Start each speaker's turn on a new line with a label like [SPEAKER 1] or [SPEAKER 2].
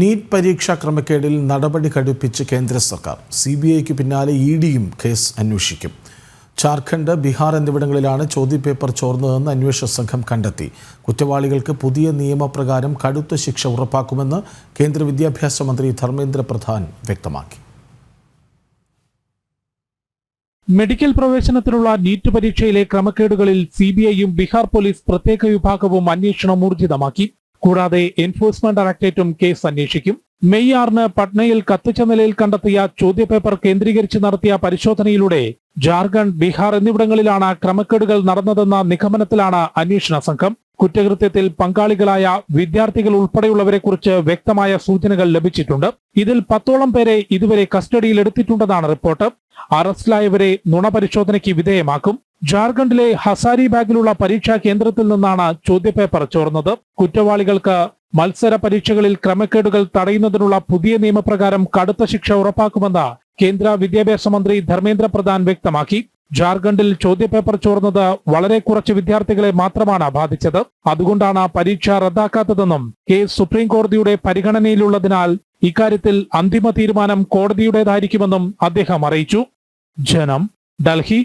[SPEAKER 1] NEET പരീക്ഷാ ക്രമക്കേടിൽ നടപടി കടുപ്പിച്ച് കേന്ദ്ര സർക്കാർ. സി ബി ഐക്ക് പിന്നാലെ ഇ ഡിയും കേസ് അന്വേഷിക്കും. ജാർഖണ്ഡ് ബീഹാർ എന്നിവിടങ്ങളിലാണ് ചോദ്യപേപ്പർ ചോർന്നതെന്ന് അന്വേഷണ സംഘം കണ്ടെത്തി. കുറ്റവാളികൾക്ക് പുതിയ നിയമപ്രകാരം കടുത്ത ശിക്ഷ ഉറപ്പാക്കുമെന്ന് കേന്ദ്ര വിദ്യാഭ്യാസ മന്ത്രി ധർമ്മേന്ദ്ര പ്രധാൻ വ്യക്തമാക്കി.
[SPEAKER 2] മെഡിക്കൽ പ്രവേശനത്തിനുള്ള നീറ്റ് പരീക്ഷയിലെ ക്രമക്കേടുകളിൽ സി ബി ഐയും ബീഹാർ പോലീസ് പ്രത്യേക വിഭാഗവും അന്വേഷണം ഊർജിതമാക്കി. കൂടാതെ എൻഫോഴ്സ്മെന്റ് ഡയറക്ടറേറ്റും കേസ് അന്വേഷിക്കും. മെയ് ആറിന് പട്നയിൽ കത്തിച്ച നിലയിൽ കണ്ടെത്തിയ ചോദ്യപേപ്പർ കേന്ദ്രീകരിച്ച് നടത്തിയ പരിശോധനയിലൂടെ ജാർഖണ്ഡ് ബീഹാർ എന്നിവിടങ്ങളിലാണ് ക്രമക്കേടുകൾ നടന്നതെന്ന നിഗമനത്തിലാണ് അന്വേഷണ സംഘം. കുറ്റകൃത്യത്തിൽ പങ്കാളികളായ വിദ്യാർത്ഥികൾ ഉൾപ്പെടെയുള്ളവരെ കുറിച്ച് വ്യക്തമായ സൂചനകൾ ലഭിച്ചിട്ടുണ്ട്. ഇതിൽ പത്തോളം പേരെ ഇതുവരെ കസ്റ്റഡിയിൽ എടുത്തിട്ടുണ്ടെന്നാണ് റിപ്പോർട്ട്. അറസ്റ്റിലായവരെ നുണ പരിശോധനയ്ക്ക് വിധേയമാക്കും. ജാർഖണ്ഡിലെ ഹസാരി ബാഗിലുള്ള പരീക്ഷാ കേന്ദ്രത്തിൽ നിന്നാണ് ചോദ്യപേപ്പർ ചോർന്നത്. കുറ്റവാളികൾക്ക് മത്സര പരീക്ഷകളിൽ ക്രമക്കേടുകൾ തടയുന്നതിനുള്ള പുതിയ നിയമപ്രകാരം കടുത്ത ശിക്ഷ ഉറപ്പാക്കുമെന്ന് കേന്ദ്ര വിദ്യാഭ്യാസ മന്ത്രി ധർമ്മേന്ദ്ര പ്രധാൻ വ്യക്തമാക്കി. ജാർഖണ്ഡിൽ ചോദ്യപേപ്പർ ചോർന്നത് വളരെ കുറച്ച് വിദ്യാർത്ഥികളെ മാത്രമാണ് ബാധിച്ചത്. അതുകൊണ്ടാണ് പരീക്ഷ റദ്ദാക്കാത്തതെന്നും കേസ് സുപ്രീം കോടതിയുടെ പരിഗണനയിലുള്ളതിനാൽ ഇക്കാര്യത്തിൽ അന്തിമ തീരുമാനം കോടതിയുടേതായിരിക്കുമെന്നും അദ്ദേഹം അറിയിച്ചു. ജനം ഡൽഹി